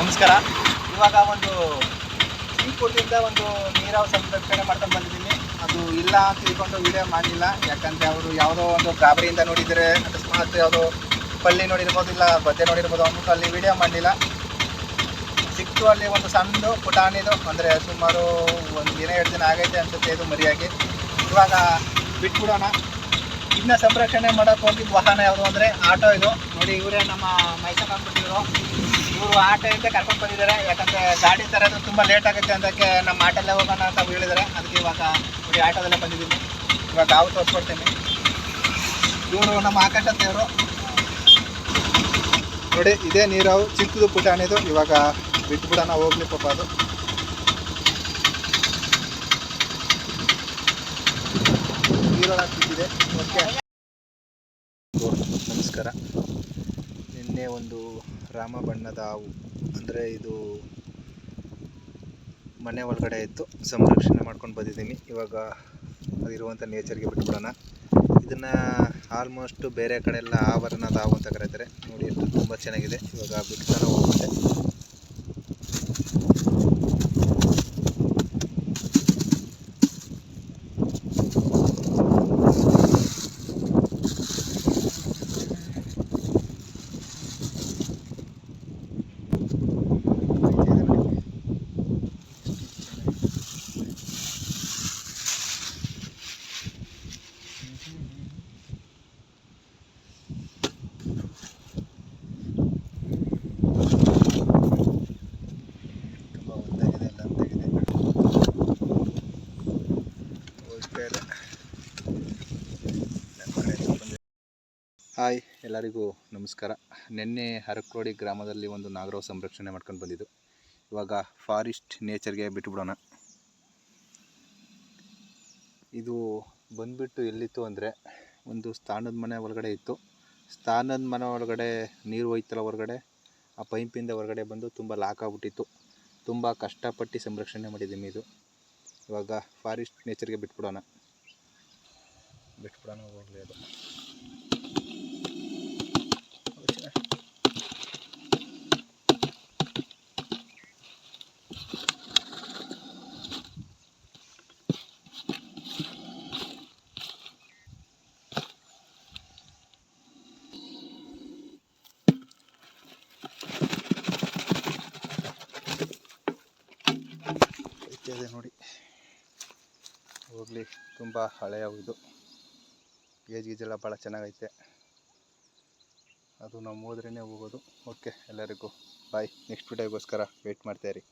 ನಮಸ್ಕಾರ. ಇವಾಗ ಒಂದು ಸೀಫುಡ್ದಿಂದ ಒಂದು ನೀರಾವರಿ ಸಂರಕ್ಷಣೆ ಮಾಡ್ಕೊಂಡು ಬಂದಿದ್ದೀನಿ. ಅದು ಇಲ್ಲ ಅಂತ ತಿಳ್ಕೊಂಡು ವಿಡಿಯೋ ಮಾಡಲಿಲ್ಲ. ಯಾಕಂದರೆ ಅವರು ಯಾವುದೋ ಒಂದು ಗಾಬರಿಯಿಂದ ನೋಡಿದರೆ, ಅಕಸ್ಮಾತ್ ಯಾವುದೋ ಪಲ್ಲಿ ನೋಡಿರ್ಬೋದು ಇಲ್ಲ ಬದ್ದೆ ನೋಡಿರ್ಬೋದು ಅಂದ್ಬಿಟ್ಟು ಅಲ್ಲಿ ವಿಡಿಯೋ ಮಾಡಲಿಲ್ಲ. ಸಿಕ್ತು ಅಲ್ಲಿ ಒಂದು ಸಣ್ಣ ಪುಟಾಣಿದು. ಅಂದರೆ ಸುಮಾರು ಒಂದು ದಿನ, ಎರಡು ದಿನ ಆಗೈತೆ ಅನ್ಸುತ್ತೆ ಇದು ಮರಿಯಾಗಿ. ಇವಾಗ ಬಿಟ್ಬಿಡೋಣ. ಇದನ್ನ ಸಂರಕ್ಷಣೆ ಮಾಡೋಕೆ ಹೋಗಿದ್ದು ವಾಹನ ಯಾವುದು ಅಂದರೆ ಆಟೋ ಇದು. ನೋಡಿ, ಇವರೇ ನಮ್ಮ ಮೈಸೂರು ಅಂದ್ಬಿಟ್ಟಿದ್ರು ಇವರು ಆಟೋಯಿಂದ ಕರ್ಕೊಂಡು ಬಂದಿದ್ದಾರೆ. ಯಾಕಂದ್ರೆ ಗಾಡಿ ತರೋದು ತುಂಬ ಲೇಟ್ ಆಗುತ್ತೆ ಅಂತಕ್ಕೆ ನಮ್ಮ ಆಟೋಲ್ಲೇ ಹೋಗೋಣ ಅಂತ ಹೇಳಿದ್ದಾರೆ. ಅದಕ್ಕೆ ಇವಾಗ ನೋಡಿ ಆಟೋದಲ್ಲೇ ಬಂದಿದ್ದೀನಿ. ಇವಾಗ ನಾವು ತೋರಿಸ್ಕೊಡ್ತೀನಿ. ಇವರು ನಮ್ಮ ಆಕಾಶ ದೇವರು. ನೋಡಿ, ಇದೇ ನೀರಾವು. ಚಿಕ್ಕದು ಪುಟಾಣಿದು. ಇವಾಗ ಬಿಟ್ಬಿಡೋಣ, ಹೋಗ್ಲಿ ಪಾಪ ಅದು. ನೀರೊಳಗೆ ಬಿದ್ದಿದೆ. ಓಕೆ. ನಮಸ್ಕಾರ. ನಿನ್ನೆ ಒಂದು ರಾಮ ಬಣ್ಣದ ಹಾವು. ಅಂದರೆ ಇದು ಮನೆ ಒಳಗಡೆ ಇತ್ತು. ಸಂರಕ್ಷಣೆ ಮಾಡ್ಕೊಂಡು ಬಂದಿದ್ದೀನಿ. ಇವಾಗ ಅದಿರುವಂಥ ನೇಚರ್ಗೆ ಬಿಟ್ಬಿಡೋಣ. ಇದನ್ನು ಆಲ್ಮೋಸ್ಟ್ ಬೇರೆ ಕಡೆ ಎಲ್ಲ ಆಭರಣದ ಹಾವು ಅಂತ ಕರೀತಾರೆ. ನೋಡಿ ತುಂಬ ಚೆನ್ನಾಗಿದೆ. ಇವಾಗ ಬಿಟ್ಕೊಂಡು ಹೋಗುತ್ತೆ ಇದೆ ಹಾಯ್, ಎಲ್ಲರಿಗೂ ನಮಸ್ಕಾರ. ನಿನ್ನೆ ಹರಕೋಡಿ ಗ್ರಾಮದಲ್ಲಿ ಒಂದು ನಾಗರಾವ್ ಸಂರಕ್ಷಣೆ ಮಾಡ್ಕೊಂಡು ಬಂದಿದ್ದು. ಇವಾಗ ಫಾರೆಸ್ಟ್ ನೇಚರ್ಗೆ ಬಿಟ್ಬಿಡೋಣ. ಇದು ಬಂದ್ಬಿಟ್ಟು ಎಲ್ಲಿತ್ತು ಅಂದರೆ ಒಂದು ಸ್ಥಾನದ ಮನೆ ಒಳಗಡೆ ಇತ್ತು. ಸ್ಥಾನದ ಮನೆ ಒಳಗಡೆ ನೀರು ಹೋಯ್ತಲ್ಲ ಹೊರಗಡೆ, ಆ ಪೈಪಿಂದ ಹೊರಗಡೆ ಬಂದು ತುಂಬ ಲಾಕ್ ಆಗ್ಬಿಟ್ಟಿತ್ತು. ತುಂಬ ಕಷ್ಟಪಟ್ಟು ಸಂರಕ್ಷಣೆ ಮಾಡಿದ್ದೀನಿ ಇದು. ಇವಾಗ ಫಾರೆಸ್ಟ್ ನೇಚರ್ಗೆ ಬಿಟ್ಬಿಡೋಣ. ಬಿಟ್ಬಿಡೋಣ ಹೋಗಲಿ ಅದು ಇದೆ ನೋಡಿ ಹೋಗಲಿ, ತುಂಬ ಹಳೆಯ ಇದು. ಗೇಜ್ ಗೀಜೆಲ್ಲ ಭಾಳ ಚೆನ್ನಾಗೈತೆ. ಅದು ನಾವು ಹೋದ್ರೇ ಹೋಗೋದು. ಓಕೆ ಎಲ್ಲರಿಗೂ ಬಾಯ್ ನೆಕ್ಸ್ಟ್ ವಿಡಿಯೋಗೋಸ್ಕರ ವೆಯ್ಟ್ ಮಾಡ್ತಾಯಿರಿ